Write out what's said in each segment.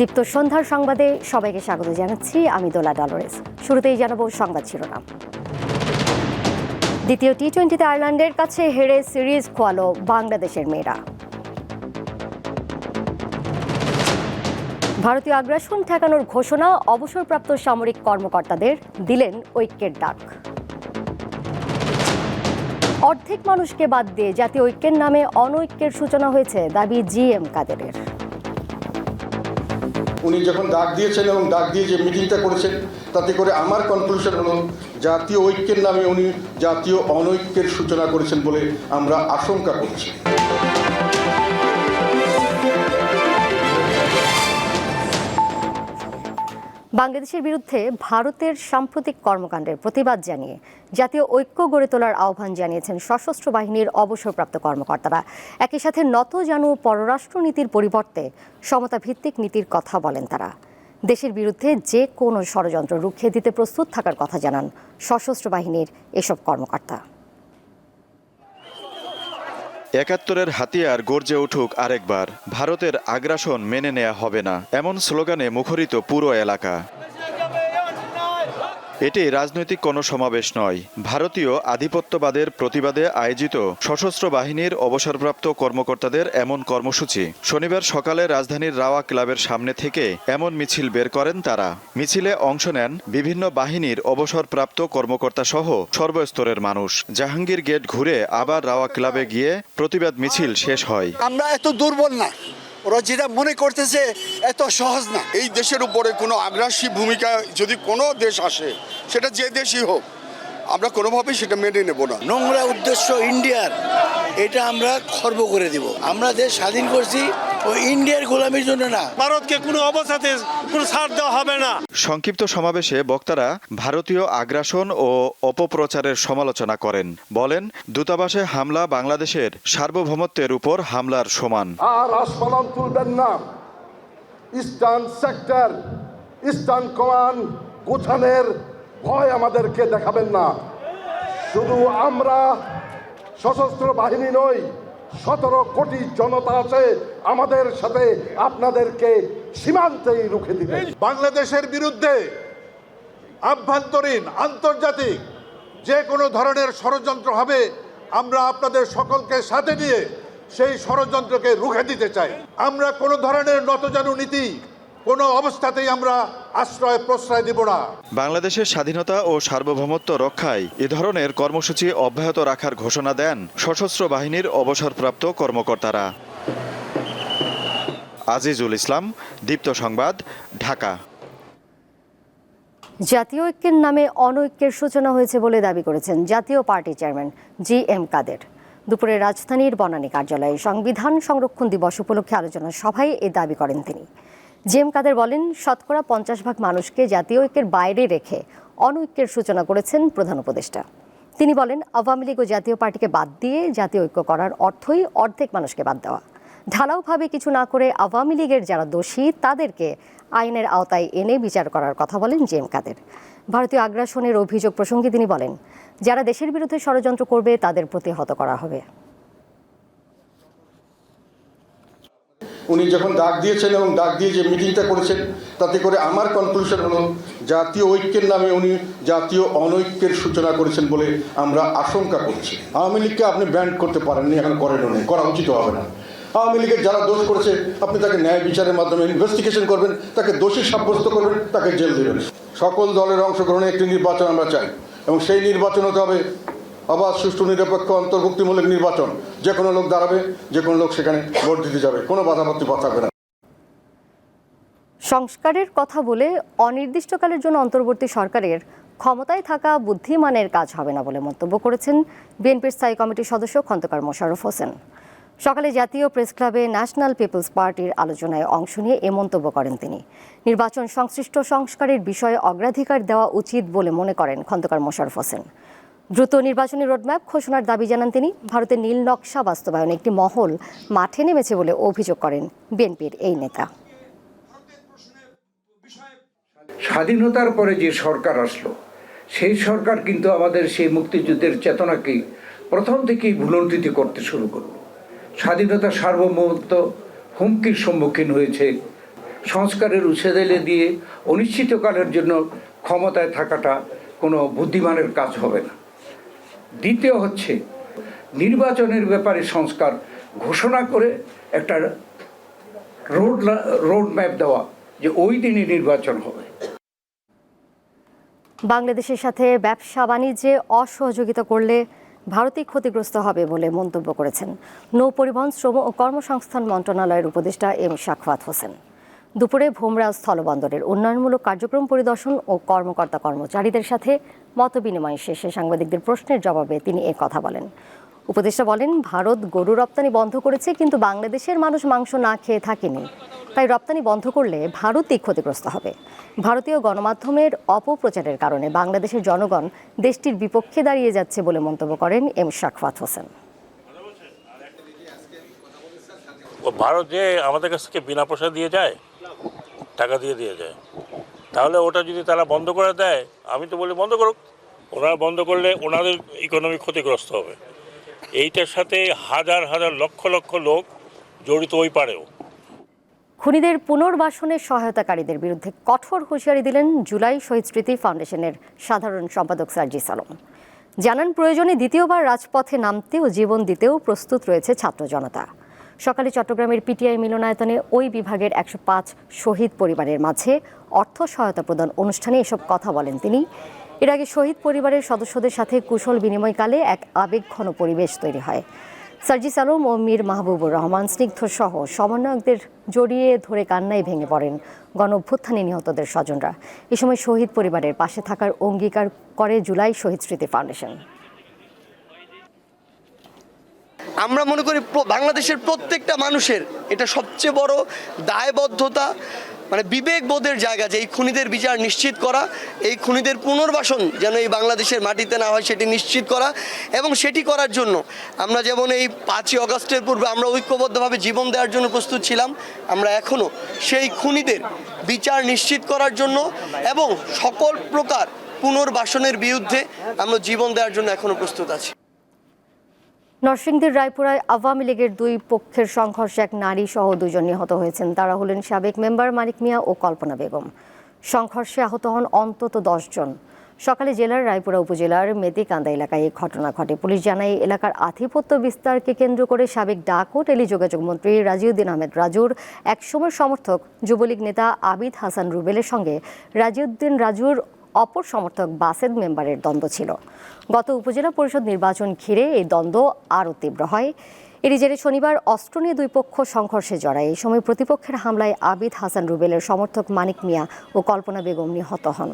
দীপ্ত সন্ধ্যার সংবাদে সবাইকে স্বাগত জানাচ্ছি। আমি দোলা ডলরেস শুরুতেই জানাব সংবাদ শিরোনাম। দ্বিতীয় টি টোয়েন্টিতে আয়ারল্যান্ডের কাছে হেরে সিরিজ খোয়ালো বাংলাদেশের মেয়েরা। ভারতীয় আগ্রাসন ঠেকানোর ঘোষণা অবসরপ্রাপ্ত সামরিক কর্মকর্তাদের দিলেন ঐক্যের ডাক। অর্ধেক মানুষকে বাদ দিয়ে জাতীয় ঐক্যের নামে অনৈক্যের সূচনা হয়েছে দাবি জি এম কাদেরের। উনি যখন ডাক দিয়েছেন এবং ডাক দিয়ে যে মিটিংটা করেছেন, তাতে করে আমার কনক্লুশন হলো, জাতীয় ঐক্যের নামে উনি জাতীয় অনৈক্যের সূচনা করেছেন বলে আমরা আশঙ্কা করছি। বাংলাদেশের বিরুদ্ধে ভারতের সাম্প্রতিক কর্মকাণ্ডের প্রতিবাদ জানিয়ে জাতীয় ঐক্য গড়ে তোলার আহ্বান জানিয়েছেন সশস্ত্র বাহিনীর অবসরপ্রাপ্ত কর্মকর্তারা। একই সাথে নত জানু পররাষ্ট্রনীতির পরিবর্তে সমতা ভিত্তিক নীতির কথা বলেন তারা। দেশের বিরুদ্ধে যে কোনো ষড়যন্ত্র রুখে দিতে প্রস্তুত থাকার কথা জানান সশস্ত্র বাহিনীর এসব কর্মকর্তা। একাত্তরের হাতিয়ার গর্জে উঠুক আরেকবার, ভারতের আগ্রাসন মেনে নেয়া হবে না, এমন স্লোগানে মুখরিত পুরো এলাকা। এটি রাজনৈতিক কোনো সমাবেশ নয়। ভারতীয় আধিপত্যবাদের প্রতিবাদে আয়োজিত সশস্ত্র বাহিনীর অবসরপ্রাপ্ত কর্মকর্তাদের এমন কর্মসূচি শনিবার সকালে রাজধানীর রাওয়া ক্লাবের সামনে থেকে এমন মিছিল বের করেন তারা। মিছিলে অংশ নেন বিভিন্ন বাহিনীর অবসরপ্রাপ্ত কর্মকর্তা সহ সর্বস্তরের মানুষ। জাহাঙ্গীর গেট ঘুরে আবার রাওয়া ক্লাবে গিয়ে প্রতিবাদ মিছিল শেষ হয়। আমরা এত দুর্বল না। ওরা যেটা মনে করতেছে এত সহজ না। এই দেশের উপরে কোনো আগ্রাসী ভূমিকা যদি কোনো দেশ আসে সেটা যে দেশই হোক আমরা কোনোভাবেই সেটা মেনে নেব না। নোংরা উদ্দেশ্য ইন্ডিয়ার এটা আমরা খর্ব করে দিব। আমরা দেশ স্বাধীন করছি ইন্ডিয়ার গোলামির জন্য না। ভারতকে কোনো অবস্থাতে কোনো ছাড় দেওয়া হবে না। সংক্ষিপ্ত সমাবেশে বক্তারা ভারতীয় আগ্রাসন ও অপপ্রচারের সমালোচনা করেন। বলেন দূতাবাসে হামলা বাংলাদেশের সার্বভৌমত্বের উপর হামলার সমান। আর আসফালন তুলবেন না। ইস্টার্ন সেক্টর ইস্টার্ন কমান্ড গোছানের ভয় আমাদেরকে দেখাবেন না। শুধু আমরা সশস্ত্র বাহিনী নই সতেরো কোটি জনতা আছে। আমাদের সাথে আপনাদেরকে সীমান্তেই রুখে দিবে বাংলাদেশের বিরুদ্ধে আভ্যন্তরীণ আন্তর্জাতিক যে কোনো ধরনের ষড়যন্ত্র হবে আমরা আপনাদের সকলকে সাথে নিয়ে সেই ষড়যন্ত্রকে রুখে দিতে চাই। আমরা কোনো ধরনের নতজানু নীতি কোনো অবস্থাতেই আমরা আশ্রয় প্রশ্রয় দিব না। বাংলাদেশের স্বাধীনতা ও সার্বভৌমত্ব রক্ষায় এ ধরনের কর্মসূচি অব্যাহত রাখার ঘোষণা দেন সশস্ত্র বাহিনীর অবসরপ্রাপ্ত কর্মকর্তারা। আজিজুল ইসলাম, দীপ্ত সংবাদ, ঢাকা। জাতীয় ঐক্যের নামে অনৈক্যের সূচনা হয়েছে বলে দাবি করেছেন Jatiya Party chairman G M Kader. দুপুরে রাজধানীর বনানী কার্যালয়ে সংবিধান সংরক্ষণ দিবস উপলক্ষে আলোচনা সভায় এ দাবি করেন তিনি। জি এম কাদের বলেন, শতকরা পঞ্চাশ ভাগ মানুষকে জাতীয় ঐক্যের বাইরে রেখে অনৈক্যের সূচনা করেছেন প্রধান উপদেষ্টা। তিনি বলেন, আওয়ামী লীগ ও জাতীয় পার্টিকে বাদ দিয়ে জাতীয় ঐক্য করার অর্থই অর্ধেক মানুষকে বাদ দেওয়া। ঢালাওভাবে কিছু না করে আওয়ামী লীগের যারা দোষী, তাদেরকে আইনের আওতায় এনে বিচার করার কথা বলেন জে এম কাদের। ভারতীয় আগ্রাসনের অভিযোগ প্রসঙ্গে তিনি বলেন, যারা দেশের বিরুদ্ধে ষড়যন্ত্র করবে, তাদের প্রতিহত করা হবে। উনি যখন ডাক দিয়েছেন এবং ডাক দিয়ে যে মিটিংটা করেছেন, তাতে করে আমার কনক্লুশন হলো, জাতীয় ঐক্যের নামে উনি জাতীয় অনৈক্যের সূচনা করেছেন বলে আমরা আশঙ্কা করছি। আওয়ামী লীগকে আপনি ব্যান্ড করতে পারেননি, এখন করেনও নেই, করা উচিত হবে না। আওয়ামী লীগের যারা দোষ করেছে, আপনি তাকে ন্যায় বিচারের মাধ্যমে ইনভেস্টিগেশন করবেন, তাকে দোষী সাব্যস্ত করবেন, তাকে জেল দেবেন। সকল দলের অংশগ্রহণে একটি নির্বাচন আমরা চাই, এবং সেই নির্বাচন হতে হবে অবাধ সুষ্ঠু, নিরপেক্ষ, অন্তর্ভুক্তিমূলক নির্বাচন। যে কোনো লোক দাঁড়াবে, যে কোনো লোক সেখানে ভোট দিতে যাবে। কোনো পথ থাকবে না। সংস্কারের কথা বলে অনির্দিষ্টকালের জন্য অন্তর্বর্তী সরকারের ক্ষমতায় থাকা বুদ্ধিমানের কাজ হবে না বলে মন্তব্য করেছেন বিএনপির স্থায়ী কমিটির সদস্য খন্দকার মোশাররফ হোসেন। সকালে জাতীয় প্রেস ক্লাবে ন্যাশনাল পিপলস পার্টির আলোচনায় অংশ নিয়ে এ মন্তব্য করেন তিনি। নির্বাচন সংশ্লিষ্ট সংস্কারের বিষয়ে অগ্রাধিকার দেওয়া উচিত বলে মনে করেন খন্দকার মোশাররফ হোসেন। দ্রুত নির্বাচনী রোডম্যাপ ঘোষণার দাবি জানান তিনি। ভারতের নীল নকশা বাস্তবায়নে একটি মহল মাঠে নেমেছে বলে অভিযোগ করেন বিএনপির এই নেতা। স্বাধীনতার পরে যে সরকার আসলো, সেই সরকার কিন্তু আমাদের সেই মুক্তিযুদ্ধের চেতনাকে প্রথম থেকেই ভুলন্টিত করতে শুরু করল। স্বাধীনতার সার্বভৌমত্ব হুমকির সম্মুখীন হয়েছে। সংস্কারের উচ্ছেদেলে দিয়ে অনিশ্চিতকালের জন্য ক্ষমতায় থাকাটা কোনো বুদ্ধিমানের কাজ হবে না। দ্বিতীয় হচ্ছে, নির্বাচনের ব্যাপারে সংস্কার ঘোষণা করে একটা রোড রোড ম্যাপ দেওয়া যে ওই দিনই নির্বাচন হবে। বাংলাদেশের সাথে ব্যবসা বাণিজ্যে অসহযোগিতা করলে ভারতই ক্ষতিগ্রস্ত হবে বলে মন্তব্য করেছেন। নৌ পরিবহন শ্রম ও কর্মসংস্থান মন্ত্রণালয়ের উপদেষ্টা এম শাখওয়াত হোসেন। দুপুরে ভোমরা স্থলবন্দরের উন্নয়নমূলক কার্যক্রম পরিদর্শন ও কর্মকর্তা কর্মচারীদের সাথে মতবিনিময় শেষে সাংবাদিকদের প্রশ্নের জবাবে তিনি এ কথা বলেন। উপদেষ্টা বলেন, ভারত গরু রপ্তানি বন্ধ করেছে, কিন্তু বাংলাদেশের মানুষ মাংস না খেয়ে থাকেনি। তাই রপ্তানি বন্ধ করলে ভারতই ক্ষতিগ্রস্ত হবে। ভারতীয় গণমাধ্যমের অপপ্রচারের কারণে বাংলাদেশের জনগণ দেশটির বিপক্ষে দাঁড়িয়ে যাচ্ছে বলে মন্তব্য করেন এম শাকফাত হোসেন। ভারত যে আমাদের কাছ থেকে বিনা পয়সা দিয়ে যায়, টাকা দিয়ে দিয়ে যায়, তাহলে ওটা যদি তারা বন্ধ করে দেয়, আমি তো বলি বন্ধ করুক। ওনারা বন্ধ করলে ওনাদের ইকোনমি ক্ষতিগ্রস্ত হবে। এইটার সাথে হাজার হাজার লক্ষ লক্ষ লোক জড়িত হই পারেও। খুনিদের পুনর্বাসনে সহায়তাকারীদের বিরুদ্ধে কঠোর হুঁশিয়ারি দিলেন জুলাই শহীদ স্মৃতি ফাউন্ডেশনের সাধারণ সম্পাদক সার্জি সালম। জানান, প্রয়োজনে দ্বিতীয়বার রাজপথে নামতে ও জীবন দিতেও প্রস্তুত রয়েছে ছাত্র জনতা। সকালে চট্টগ্রামের পিটিআই মিলনায়তনে ওই বিভাগের একশো পাঁচ শহীদ পরিবারের মাঝে অর্থ সহায়তা প্রদান অনুষ্ঠানে এসব কথা বলেন তিনি। এর আগে শহীদ পরিবারের সদস্যদের সাথে কুশল বিনিময়কালে এক আবেগঘন পরিবেশ তৈরি হয়। সার্জিস আলম ও মীর মাহবুবুর রহমান স্নিগ্ধ সহ সমন্বয়কদের জড়িয়ে ধরে কান্নায় ভেঙে পড়েন গণ অভ্যুত্থানে নিহতদের স্বজনরা। এ সময় শহীদ পরিবারের পাশে থাকার অঙ্গীকার করে জুলাই শহীদ স্মৃতি ফাউন্ডেশন। আমরা মনে করি বাংলাদেশের প্রত্যেকটা মানুষের এটা সবচেয়ে বড় দায়বদ্ধতা। মানে বিবেকবোধের জায়গা যে এই খুনিদের বিচার নিশ্চিত করা, এই খুনিদের পুনর্বাসন যেন এই বাংলাদেশের মাটিতে না হয় সেটি নিশ্চিত করা এবং সেটি করার জন্য আমরা যেমন এই পাঁচই অগস্টের পূর্বে আমরা ঐক্যবদ্ধভাবে জীবন দেওয়ার জন্য প্রস্তুত ছিলাম, আমরা এখনও সেই খুনিদের বিচার নিশ্চিত করার জন্য এবং সকল প্রকার পুনর্বাসনের বিরুদ্ধে আমরা জীবন দেওয়ার জন্য এখনও প্রস্তুত আছি। নরসিংদীর রায়পুরায় আওয়ামী লীগের দুই পক্ষের সংঘর্ষে এক নারী সহ দুজন নিহত হয়েছেন। তারা হলেন সাবেক মেম্বার মানিক মিয়া ও কল্পনা বেগম। সংঘর্ষে আহত হন অন্তত জন। সকালে জেলার রায়পুরা উপজেলার মেদিকান্দা এলাকায় এই ঘটনা ঘটে। পুলিশ জানায় এলাকার আধিপত্য বিস্তারকে কেন্দ্র করে সাবেক ডাক ও টেলিযোগাযোগ মন্ত্রী রাজিউদ্দিন আহমেদ রাজুর একসময় সমর্থক যুবলীগ নেতা আবিদ হাসান রুবেলের সঙ্গে রাজিউদ্দিন রাজুর অপর সমর্থক বাসেদ মেম্বারের দ্বন্দ্ব ছিল। গত উপজেলা পরিষদ নির্বাচন ঘিরে এই দ্বন্দ্ব আরও তীব্র হয়। এরই জেরে শনিবার অস্ত্র নিয়ে দুই পক্ষ সংঘর্ষে জড়ায়। এই সময় প্রতিপক্ষের হামলায় আবিদ হাসান রুবেলের সমর্থক মানিক মিয়া ও কল্পনা বেগম নিহত হন।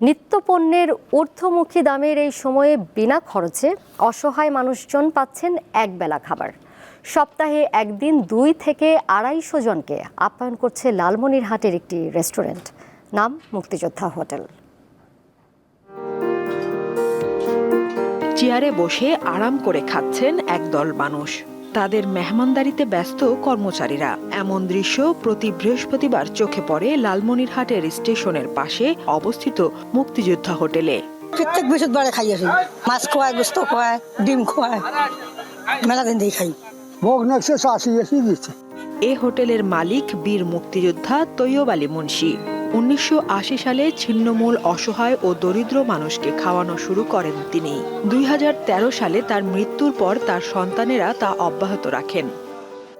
নিত্যপণ্যের ঊর্ধ্বমুখী দামের এই সময়ে বিনা খরচে অসহায় মানুষজন পাচ্ছেন একবেলা খাবার। সপ্তাহে একদিন দুই থেকে আড়াইশো জনকে আপ্যায়ন করছে লালমনিরহাটের একটি রেস্টুরেন্ট। নাম মুক্তিযোদ্ধা হোটেল। চেয়ারে বসে আরাম করে খাচ্ছেন একদল মানুষ। তাদের মেহমানদারিতে ব্যস্ত কর্মচারীরা। এমন দৃশ্য প্রতি বৃহস্পতিবার চোখে পড়ে লালমনিরহাটের স্টেশনের পাশে অবস্থিত মুক্তিযোদ্ধা হোটেলে। প্রত্যেক বৃহস্পতিবারে খাই আসি। মাছ খোয়ায় গোস্ত খোয়ায় ডিম খোয়ায় মেলা দিন দিয়ে খাই। ভোগ নেক্সে আশি এসি দিচ্ছে এ হোটেলের মালিক বীর মুক্তিযোদ্ধা তৈয়ব আলী মুন্সি। উনিশশো আশি সালে ছিন্নমূল অসহায় ও দরিদ্র মানুষকে খাওয়ানো শুরু করেন তিনি। দুই হাজার তেরো সালে তার মৃত্যুর পর তার সন্তানেরা তা অব্যাহত রাখেন।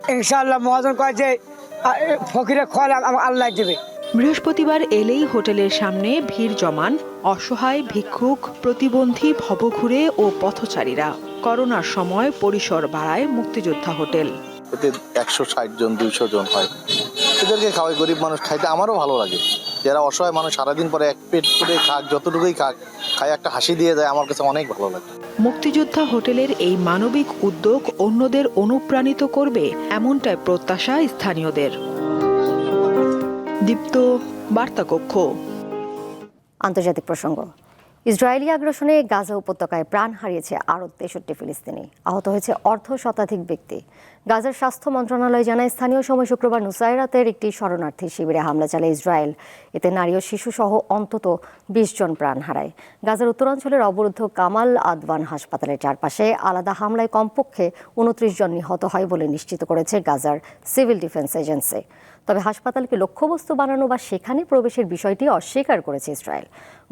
ইনশাআল্লাহ মহাজন কয় যে আ, এ, ফকিরে খোয়ালে আল্লাহ দেবে। বৃহস্পতিবার এলেই হোটেলের সামনে ভিড় জমান অসহায় ভিক্ষুক প্রতিবন্ধী ভবঘুরে ও পথচারীরা। করোনার সময় পরিসর বাড়ায় মুক্তিযোদ্ধা হোটেল। এতে একশো ষাট জন দুইশো জন হয়। এদেরকে খাওয়াই গরিব মানুষ খাইতে আমারও ভালো লাগে। যারা অসহায় মানুষ সারাদিন পরে এক পেট করে খাক যতটুকুই খাক খাই একটা হাসি দিয়ে যায় আমার কাছে অনেক ভালো লাগে। মুক্তিযোদ্ধা হোটেলের এই মানবিক উদ্যোগ অন্যদের অনুপ্রাণিত করবে এমনটাই প্রত্যাশা স্থানীয়দের। দীপ্ত বার্তা কক্ষ আন্তর্জাতিক প্রসঙ্গ। ইসরায়েলি আগ্রাসনে গাজা উপত্যকায় প্রাণ হারিয়েছে আরও তেষট্টি ফিলিস্তিনি। আহত হয়েছে অর্ধ শতাধিক ব্যক্তি। গাজার স্বাস্থ্য মন্ত্রণালয় জানায়, স্থানীয় সময় শুক্রবার নুসাইরাতের একটি শরণার্থী শিবিরে হামলা চালায় ইসরায়েল। এতে নারী ও শিশু সহ অন্তত বিশ জন প্রাণ হারায়। গাজার উত্তরাঞ্চলের অবরুদ্ধ কামাল আদওয়ান হাসপাতালের চারপাশে আলাদা হামলায় কমপক্ষে উনত্রিশ জন নিহত হয় বলে নিশ্চিত করেছে গাজার সিভিল ডিফেন্স এজেন্সি। তবে হাসপাতালকে লক্ষ্যবস্তু বানানো বা সেখানে প্রবেশের বিষয়টি অস্বীকার করেছে ইসরায়েল।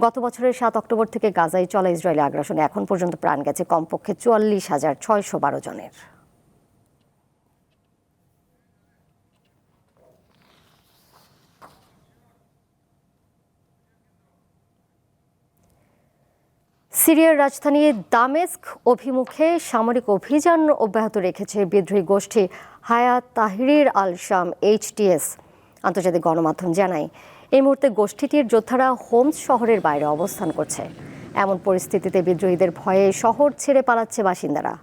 গত বছরের সাত অক্টোবর থেকে গাজায় চলা ইসরায়েলি আগ্রাসনে এখন পর্যন্ত প্রাণ গেছে কমপক্ষে চুয়াল্লিশ হাজার ছয়শো বারো জনের। সিরিয়ার রাজধানী দামেস্ক অভিমুখে সামরিক অভিযান অব্যাহত রেখেছে বিদ্রোহী গোষ্ঠী হায়াত তাহরির আল শাম এইচটিএস আন্তর্জাতিক গণমাধ্যম জানায়, এই মুহূর্তে গোষ্ঠীটির যোদ্ধারা হোমস শহরের বাইরে অবস্থান করছে। এমন পরিস্থিতিতে বিদ্রোহীদের ভয়ে শহর ছেড়ে পালাচ্ছে বাসিন্দারা।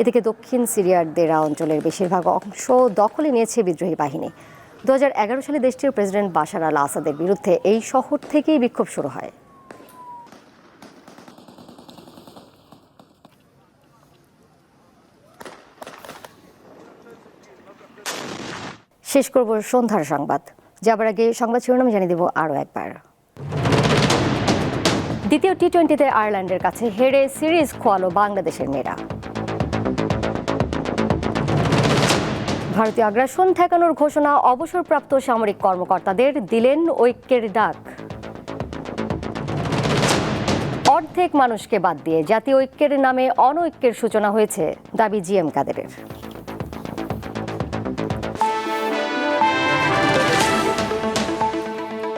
এদিকে দক্ষিণ সিরিয়ার দেরা অঞ্চলের বেশিরভাগ অংশ দখলে নিয়েছে বিদ্রোহী বাহিনী। দু হাজার এগারো সালে দেশটির প্রেসিডেন্ট বাশার আল আসাদের বিরুদ্ধে এই শহর থেকেই বিক্ষোভ শুরু হয়। শেষ করব সন্ধ্যার সংবাদ। যাবার আগে সংবাদ শিরোনাম জানিয়ে দেব আরও একবার। দ্বিতীয় টি টোয়েন্টিতে আয়ারল্যান্ডের কাছে হেরে সিরিজ খোয়ালো বাংলাদেশের মেয়েরা। ভারতীয় আগ্রাসন ঠেকানোর ঘোষণা অবসরপ্রাপ্ত সামরিক কর্মকর্তাদের দিলেন ঐক্যের ডাক। অর্ধেক মানুষকে বাদ দিয়ে জাতীয় ঐক্যের নামে অনৈক্যের সূচনা হয়েছে, দাবি জিএম কাদেরের।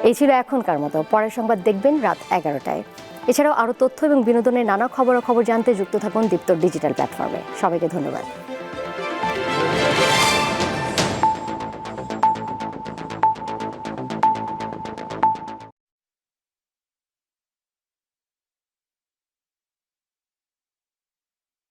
এই ছিল এখনকার মতো। পরের সংবাদ দেখবেন রাত এগারোটায়। এছাড়াও আরও তথ্য এবং বিনোদনের নানা খবরাখবর জানতে যুক্ত থাকুন দীপ্ত ডিজিটাল প্ল্যাটফর্মে। সবাইকে ধন্যবাদ।